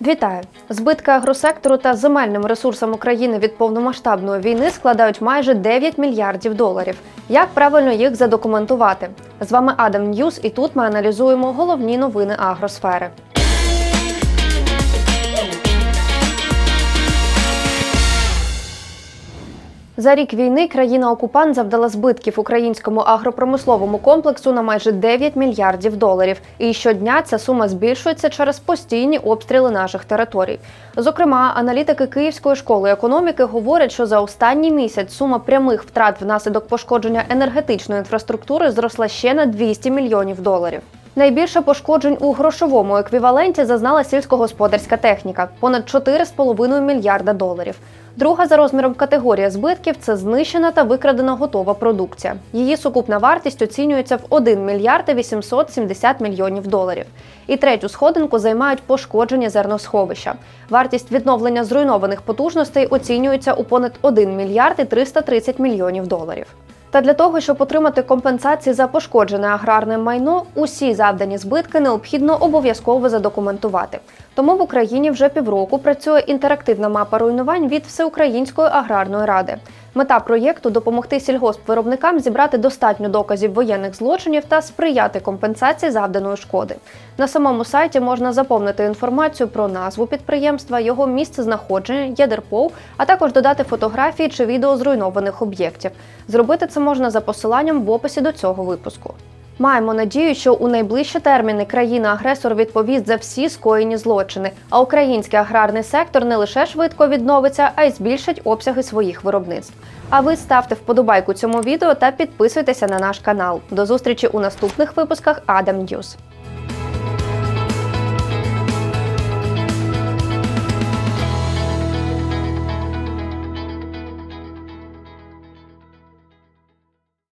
Вітаю! Збитки агросектору та земельним ресурсам України від повномасштабної війни складають майже 9 мільярдів доларів. Як правильно їх задокументувати? З вами Адам Ньюс, і тут ми аналізуємо головні новини агросфери. За рік війни країна-окупант завдала збитків українському агропромисловому комплексу на майже 9 мільярдів доларів. І щодня ця сума збільшується через постійні обстріли наших територій. Зокрема, аналітики Київської школи економіки говорять, що за останній місяць сума прямих втрат внаслідок пошкодження енергетичної інфраструктури зросла ще на 200 мільйонів доларів. Найбільше пошкоджень у грошовому еквіваленті зазнала сільськогосподарська техніка понад 4,5 мільярда доларів. Друга за розміром категорія збитків це знищена та викрадена готова продукція. Її сукупна вартість оцінюється в 1 мільярд і 870 мільйонів доларів. І третю сходинку займають пошкодження зерносховища. Вартість відновлення зруйнованих потужностей оцінюється у понад 1 мільярд і 330 мільйонів доларів. Та для того, щоб отримати компенсації за пошкоджене аграрне майно, усі завдані збитки необхідно обов'язково задокументувати. Тому в Україні вже півроку працює інтерактивна мапа руйнувань від Всеукраїнської аграрної ради. Мета проєкту допомогти сільгоспвиробникам зібрати достатньо доказів воєнних злочинів та сприяти компенсації завданої шкоди. На самому сайті можна заповнити інформацію про назву підприємства, його місце знаходження, ядерпов, а також додати фотографії чи відео зруйнованих об'єктів. Зробити це можна за посиланням в описі до цього випуску. Маємо надію, що у найближчі терміни країна-агресор відповість за всі скоєні злочини, а український аграрний сектор не лише швидко відновиться, а й збільшить обсяги своїх виробництв. А ви ставте вподобайку цьому відео та підписуйтеся на наш канал. До зустрічі у наступних випусках Адам Ньюс.